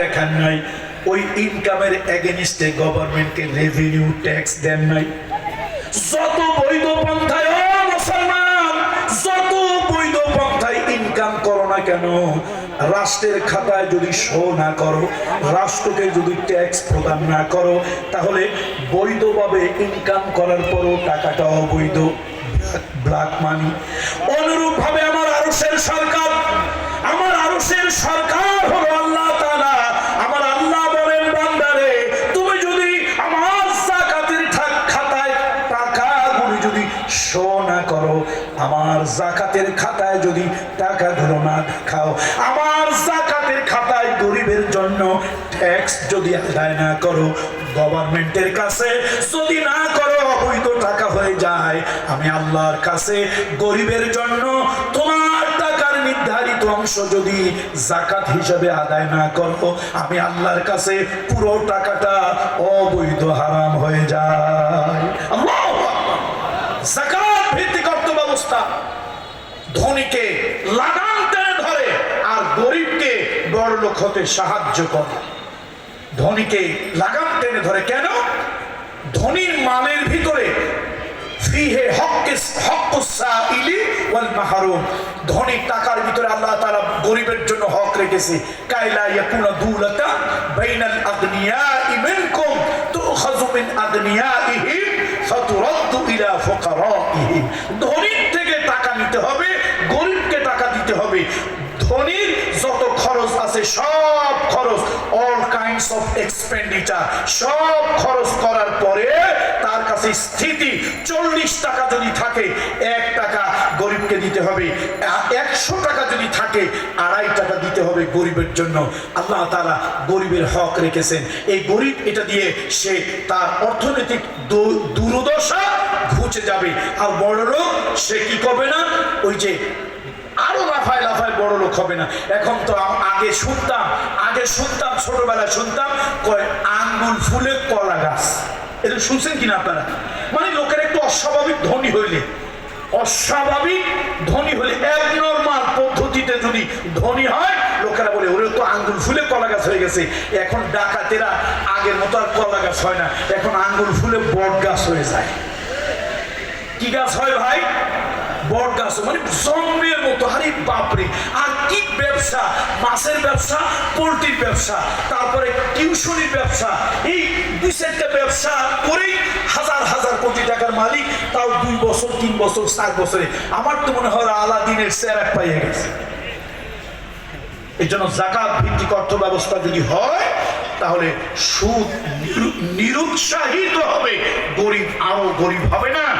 দেখান নাই, ওই ইনকামের এগেনিস্টে গভর্নমেন্টকে রেভিনিউ ট্যাক্স দেন নাই। যত বৈধ পন্থায় মুসলমান, যত বৈধ পন্থায় ইনকাম করো না কেন, রাষ্ট্রের খাতায় যদি শো না করো, রাষ্ট্রকে যদি ট্যাক্স প্রদান না করো, তাহলে বৈধভাবে ইনকাম করার পরও টাকাটা অবৈধ। ব্ল্যাক মানি অনুরূপ ভাবে আমার আরসের সরকার, আমার আরসের সরকার করো। আমার জাকাতের খাতায় যদি টাকাগুলো না দেখাও, আমার জাকাতের খাতায় গরিবের জন্য ট্যাক্স যদি আদায় না করো, গভর্নমেন্টের কাছে যদি না করো, অবৈধ টাকা হয়ে যায়। আমি আল্লাহর কাছে গরিবের জন্য তোমার টাকার নির্ধারিত অংশ যদি জাকাত হিসাবে আদায় না করো, আমি আল্লাহর কাছে পুরো টাকাটা অবৈধ হারাম হয়ে যায়। আল্লাহু। জাকাত অর্থ ব্যবস্থা ধনীকে লাগাম টেনে ধরে আর গরিবকে বড় লোক হতে সাহায্য করে। ধনীকে লাগাম টেনে ধরে কেন? ধনীর মালের ভিতরে ধনী টাকার ভিতরে তাআলা গরিবের জন্য হক ধনীর থেকে টাকা নিতে হবে গরিবকে টাকা দিতে হবে ধনীর যত খরচ আছে, সব খরচ অল কাইন্ডস অফ এক্সপেন্ডিচার সব খরচ করার পরে তার কাছে স্থিতি, চল্লিশ টাকা যদি থাকে, এক টাকা গরিবকে দিতে হবে, একশো টাকা যদি থাকে, আড়াই টাকা দিতে হবে গরিবের জন্য। আল্লাহ তারা গরিবের হক রেখেছেন। এই গরিব এটা দিয়ে সে তার অর্থনৈতিক দুর্দশা ঘুচে যাবে। আর বড় লোক সে কি করবে না? ওই যে আরও লাফায় লাফায় লোক হবে না। এখন তো আগে শুনতাম আগে শুনতাম, ছোটবেলায় শুনতাম, কয় আঙ্গুল ফুলে কলা গাছ। এটা শুনছেন কিনা আপনারা? মানে লোকের একটু অস্বাভাবিক ধনী হইলে। অস্বাভাবিক ধনী হলে এক নর্মাল পদ্ধতিতে যদি ধনী হয়, লোকেরা বলে, ওরে, তো আঙ্গুল ফুলে কলা গাছ হয়ে গেছে। এখন ডাকাতেরা আগের মতো আর কলা গাছ হয় না। এখন আঙ্গুল ফুলে বট গাছ হয়ে যায়। কি গাছ হয় ভাই? মানে মতো। আরে বাপরে আর কি ব্যবসা, মাছের ব্যবসা, পোলট্রির ব্যবসা, তারপরে টিউশনির ব্যবসা, এই দুই চারটা ব্যবসা করেই হাজার হাজার কোটি টাকার মালিক, তাও দুই বছর, তিন বছর বছরে। আমার তো মনে হয় আলাদিনের স্যারাক পাইয়ে গেছে। এই জন্য জাকাত ভিত্তিক অর্থ ব্যবস্থা যদি হয়, তাহলে সুদ নিরু- নিরুৎসাহিত হবে। গরিব আরও গরিব হবে না।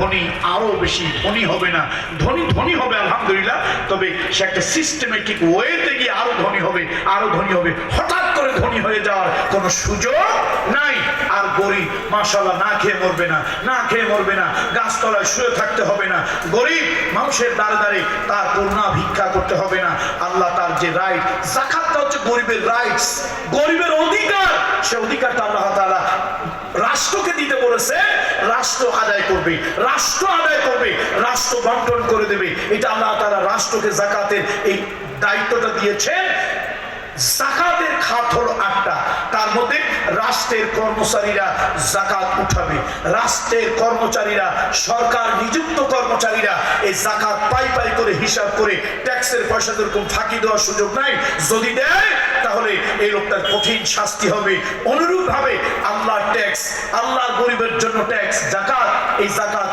ধনী আরও বেশি ধনী হবে না। ধনী ধনী হবে, আলহামদুলিল্লাহ। তবে সে একটা সিস্টেমেটিক ওয়েতে গিয়ে আরও ধনী হবে, আরও ধনী হবে। হঠাৎ করে ধনী হয়ে যাওয়ার কোনো সুযোগ নাই। আর গরিব মাসাল্লাহ না খেয়ে মরবে না না খেয়ে মরবে না, গাছতলায় শুয়ে থাকতে হবে না। গরিব মানুষের দ্বারে দ্বারে তার করুণা ভিক্ষা করতে হবে না। আল্লাহ তার যে রাইট জাকাতটা হচ্ছে গরিবের রাইটস গরিবের অধিকার, সে অধিকারটা আল্লাহ তাআলা রাষ্ট্রকে দিতে বলেছে, রাষ্ট্র আদায় করবে। রাষ্ট্র আদায় করবে, রাষ্ট্র বন্টন করে দেবে। এটা আল্লাহ তারা রাষ্ট্রকে জাকাতের এই দায়িত্বটা দিয়েছেন। জাকাতের খাত হলো আটটা। তার মধ্যে রাষ্ট্রের কর্মচারীরা জাকাত উঠাবে। রাষ্ট্রের কর্মচারীরা, সরকার নিযুক্ত কর্মচারীরা এই জাকাত পাই পাই করে হিসাব করে ট্যাক্সের পয়সা যেরকম ফাঁকি দেওয়ার সুযোগ নাই, যদি দেয়, তাহলে এই লোকটার কঠিন শাস্তি হবে। অনুরূপ ভাবে আল্লাহ ট্যাক্স, আল্লাহর গরিবের জন্য ট্যাক্স, জাকাত, এই জাকাত